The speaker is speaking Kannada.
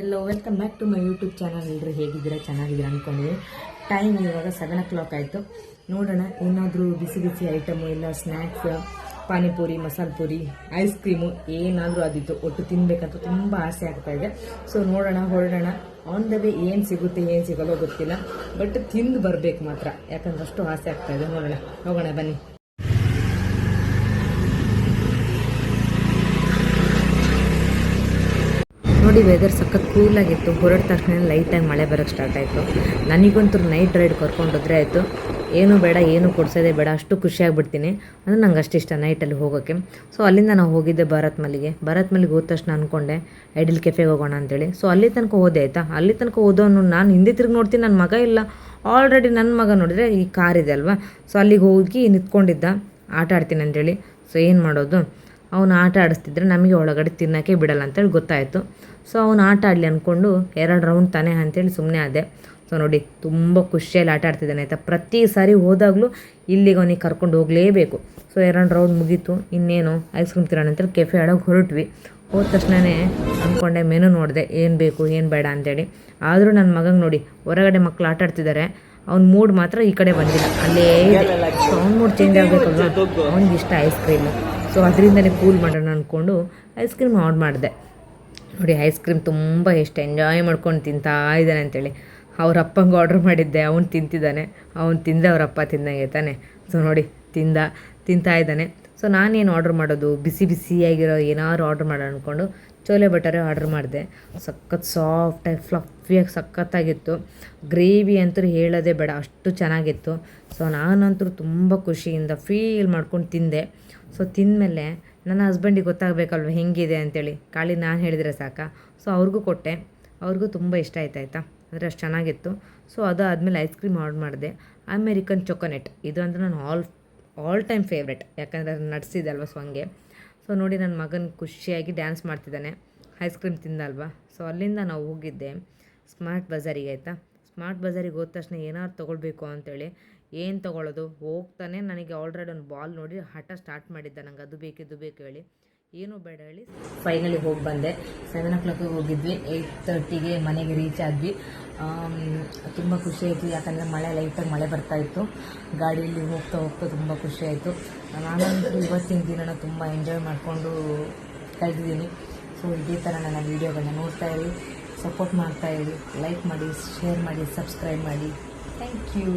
Yellow welcome back to my YouTube channel ಎಲ್ಲರೂ ಹೇಗಿದ್ದೀರಾ? ಚೆನ್ನಾಗಿದ್ದೀರಾ ಅಂದ್ಕೊಂಡಿದ್ದೀನಿ ಟೈಮ್ ಇವಾಗ ಸೆವೆನ್ ಓ ಕ್ಲಾಕ್ ಆಯಿತು. ನೋಡೋಣ, ಏನಾದರೂ ಬಿಸಿ ಬಿಸಿ ಐಟಮು ಇಲ್ಲ ಸ್ನ್ಯಾಕ್ಸ್ ಪಾನಿಪುರಿ, ಮಸಾಲೆ ಪುರಿ ಐಸ್ ಕ್ರೀಮು ಏನಾದರೂ ಅದಿತ್ತು. ಒಟ್ಟು ತಿನ್ಬೇಕಂತ ತುಂಬ ಆಸೆ ಆಗ್ತಾ ಇದೆ. ಸೊ ನೋಡೋಣ, ಹೊರಡೋಣ. ಆನ್ ದ ವೇ ಏನು ಸಿಗುತ್ತೆ, ಏನು ಸಿಗಲ್ಲೋ ಗೊತ್ತಿಲ್ಲ. ಬಟ್ ತಿಂದು ಬರಬೇಕು ಮಾತ್ರ. ಯಾಕಂದ್ರೆ ಅಷ್ಟು ಆಸೆ ಆಗ್ತಾ ಇದೆ. ನೋಡೋಣ, ಹೋಗೋಣ, ಬನ್ನಿ. ನೋಡಿ ವೆದರ್ ಸಖತ್ ಕೂಲಾಗಿತ್ತು ಹೊರಡ ತಕ್ಷಣ ಲೈಟಾಗಿ ಮಳೆ ಬರೋಕ್ಕೆ ಸ್ಟಾರ್ಟ್ ಆಯಿತು. ನನಗಂತೂ ನೈಟ್ ರೈಡ್ ಕರ್ಕೊಂಡೋದ್ರೆ ಆಯಿತು. ಏನು ಬೇಡ, ಏನು ಕೊಡ್ಸೋದೇ ಬೇಡ, ಅಷ್ಟು ಖುಷಿಯಾಗ್ಬಿಡ್ತೀನಿ ಅಂದರೆ ನಂಗೆ ಅಷ್ಟು ಇಷ್ಟ ನೈಟಲ್ಲಿ ಹೋಗೋಕ್ಕೆ ಸೊ ಅಲ್ಲಿಂದ ನಾವು ಹೋಗಿದ್ದೆ ಭಾರತ್ ಮಲ್ಲಿಗೆ. ಭಾರತ್ ಮಲ್ಲಿಗೆ ಹೋದ ತಕ್ಷಣ ಅಂದ್ಕೊಂಡೆ ಐಡಲ್ ಕೆಫೆಗೆ ಹೋಗೋಣ ಅಂತೇಳಿ. ಸೊ ಅಲ್ಲಿ ತನಕ ಹೋದೆ ಆಯಿತಾ? ಅಲ್ಲಿ ತನಕ ಹೋದವನು ನಾನು ಹಿಂದೆ ತಿರುಗಿ ನೋಡ್ತೀನಿ ನನ್ನ ಮಗ ಇಲ್ಲ. ಆಲ್ರೆಡಿ ನನ್ನ ಮಗ ನೋಡಿದ್ರೆ ಈ ಕಾರ್ ಇದೆ ಅಲ್ವಾ? ಸೊ ಅಲ್ಲಿಗೆ ಹೋಗಿ ನಿಂತ್ಕೊಂಡಿದ್ದ. ಆಟ ಆಡ್ತೀನಿ ಅಂತೇಳಿ. ಸೊ ಏನು ಮಾಡೋದು? ಅವನು ಆಟ ಆಡಿಸ್ತಿದ್ರೆ ನಮಗೆ ಒಳಗಡೆ ತಿನ್ನೋಕ್ಕೆ ಬಿಡಲ್ಲ ಅಂತೇಳಿ ಗೊತ್ತಾಯಿತು. ಸೊ ಅವನು ಆಟ ಆಡಲಿ ಅಂದ್ಕೊಂಡು ಎರಡು ರೌಂಡ್ ತಾನೇ ಅಂತೇಳಿ ಸುಮ್ಮನೆ ಆದೆ. ಸೊ ನೋಡಿ, ತುಂಬ ಖುಷಿಯಲ್ಲಿ ಆಟ ಆಡ್ತಿದ್ದಾನೆ ಆಯಿತಾ. ಪ್ರತಿ ಸಾರಿ ಹೋದಾಗಲೂ ಇಲ್ಲಿಗೆ ಅವನಿಗೆ ಕರ್ಕೊಂಡು ಹೋಗಲೇಬೇಕು. ಸೊ ಎರಡು ರೌಂಡ್ ಮುಗೀತು. ಇನ್ನೇನು ಐಸ್ ಕ್ರೀಮ್ ತಿರೋಣ ಅಂತೇಳಿ ಕೆಫೆ ಆಡೋಕೆ ಹೊರಟ್ವಿ. ಹೋದ ತಕ್ಷಣವೇ ಅಂದ್ಕೊಂಡೆ ಮೆನು ನೋಡಿದೆ, ಏನು ಬೇಕು, ಏನು ಬೇಡ ಅಂತೇಳಿ. ಆದರೂ ನನ್ನ ಮಗಂಗೆ ನೋಡಿ, ಹೊರಗಡೆ ಮಕ್ಕಳು ಆಟ ಆಡ್ತಿದ್ದಾರೆ ಅವ್ನ ಮೂಡ್ ಮಾತ್ರ ಈ ಕಡೆ ಬಂದಿಲ್ಲ. ಅಲ್ಲೇ ಇದೆ. ಸೊ ಅವ್ನ ಮೂಡ್ ಚೇಂಜ್ ಆಗಬೇಕಲ್ವ? ಅವನಿಗೆ ಇಷ್ಟ ಐಸ್ ಕ್ರೀಮು ಸೊ ಅದರಿಂದಲೇ ಕೂಲ್ ಮಾಡೋಣ ಅಂದ್ಕೊಂಡು ಐಸ್ ಕ್ರೀಮ್ ಆರ್ಡ್ರ್ ಮಾಡಿದೆ. ನೋಡಿ ಐಸ್ ಕ್ರೀಮ್ ತುಂಬ ಎಷ್ಟು ಎಂಜಾಯ್ ಮಾಡ್ಕೊಂಡು ತಿಂತಾ ಇದ್ದಾನೆ ಅಂತೇಳಿ. ಅವ್ರ ಅಪ್ಪಂಗೆ ಆರ್ಡ್ರ್ ಮಾಡಿದ್ದೆ. ಅವನು ತಿಂತಿದ್ದಾನೆ. ಅವ್ನು ತಿಂದೆ ಅವ್ರ ಅಪ್ಪ ತಿಂದಂಗೆ ತಾನೆ. ಸೊ ನೋಡಿ, ತಿಂದ, ತಿಂತಾ ಇದ್ದಾನೆ. ಸೊ ನಾನೇನು ಆರ್ಡ್ರ್ ಮಾಡೋದು? ಬಿಸಿ ಬಿಸಿಯಾಗಿರೋ ಏನಾದ್ರು ಆರ್ಡ್ರ್ ಮಾಡೋಣ ಅಂದ್ಕೊಂಡು ಚೋಲೆ ಬಟರೆ ಆರ್ಡ್ರ್ ಮಾಡಿದೆ. ಸಖತ್ ಸಾಫ್ಟಾಗಿ ಫ್ಲಫಿಯಾಗಿ ಸಖತ್ತಾಗಿತ್ತು. ಗ್ರೇವಿ ಅಂತೂ ಹೇಳೋದೇ ಬೇಡ. ಅಷ್ಟು ಚೆನ್ನಾಗಿತ್ತು. ಸೊ ನಾನಂತೂ ತುಂಬ ಖುಷಿಯಿಂದ ಫೀಲ್ ಮಾಡ್ಕೊಂಡು ತಿಂದೆ. ಸೊ ತಿಂದಮೇಲೆ ನನ್ನ ಹಸ್ಬೆಂಡಿಗೆ ಗೊತ್ತಾಗಬೇಕಲ್ವ ಹೆಂಗಿದೆ ಅಂತೇಳಿ. ಖಾಲಿ ನಾನು ಹೇಳಿದರೆ ಸಾಕ? ಸೊ ಅವ್ರಿಗೂ ಕೊಟ್ಟೆ. ಅವ್ರಿಗೂ ತುಂಬ ಇಷ್ಟ ಆಯ್ತು, ಆಯಿತಾ? ಅಂದರೆ ಅಷ್ಟು ಚೆನ್ನಾಗಿತ್ತು. ಸೊ ಅದು ಆದಮೇಲೆ ಐಸ್ ಕ್ರೀಮ್ ಆರ್ಡ್ರ್ ಮಾಡಿದೆ. ಅಮೇರಿಕನ್ ಚೊಕೊನೆಟ್ ಇದು ಅಂದರೆ ನಾನು ಆಲ್ ಆಲ್ ಟೈಮ್ ಫೇವ್ರೆಟ್ ಯಾಕಂದರೆ ಅದು ಅಲ್ವಾ ಸೊ ಹಂಗೆ ಸೊ ನೋಡಿ ನನ್ನ ಮಗನ ಖುಷಿಯಾಗಿ ಡ್ಯಾನ್ಸ್ ಮಾಡ್ತಿದ್ದಾನೆ. Ice cream ತಿಂದಲ್ವಾ? ಸೊ ಅಲ್ಲಿಂದ ನಾವು ಹೋಗಿದ್ದೆ. ಸ್ಮಾರ್ಟ್ ಬಜಾರಿಗೆ ಆಯಿತಾ? ಸ್ಮಾರ್ಟ್ ಬಜಾರಿಗೆ ಹೋದ ತಕ್ಷಣ ಏನಾದ್ರು ತೊಗೊಳ್ಬೇಕು ಅಂತೇಳಿ, ಏನು ತೊಗೊಳ್ಳೋದು ಹೋಗ್ತಾನೆ ನನಗೆ ಆಲ್ರೆಡಿ ಒಂದು ಬಾಲ್ ನೋಡಿ ಹಠ ಸ್ಟಾರ್ಟ್ ಮಾಡಿದ್ದ, ನಂಗೆ ಅದು ಬೇಕು, ಇದು ಬೇಕು ಹೇಳಿ. ಏನು ಬೇಡ ಹೇಳಿ. ಫೈನಲಿ ಹೋಗಿ ಬಂದೆ. ಸೆವೆನ್ ಓ ಕ್ಲಾಕಿಗೆ ಹೋಗಿದ್ವಿ. ಏಯ್ಟ್ ತರ್ಟಿಗೆ ಮನೆಗೆ ರೀಚ್ ಆದ್ವಿ. ತುಂಬ ಖುಷಿ ಆಯಿತು. ಯಾಕಂದರೆ ಮಳೆ ಲೈಟಾಗಿ ಮಳೆ ಬರ್ತಾ ಇತ್ತು. ಗಾಡಿಯಲ್ಲಿ ಹೋಗ್ತಾ ಹೋಗ್ತಾ ತುಂಬ ಖುಷಿ ಆಯಿತು. ನಾನಂತೂ ಇವತ್ತಿನ ದಿನನ ತುಂಬ ಎಂಜಾಯ್ ಮಾಡಿಕೊಂಡು ಕಳೆದಿದ್ದೀನಿ. ಸೊ ಇದೇ ಥರ ನನ್ನ ವೀಡಿಯೋಗಳನ್ನ ನೋಡ್ತಾ ಇರಿ. ಸಪೋರ್ಟ್ ಮಾಡ್ತಾ ಇರಿ. ಲೈಕ್ ಮಾಡಿ ಶೇರ್ ಮಾಡಿ ಸಬ್ಸ್ಕ್ರೈಬ್ ಮಾಡಿ. Thank you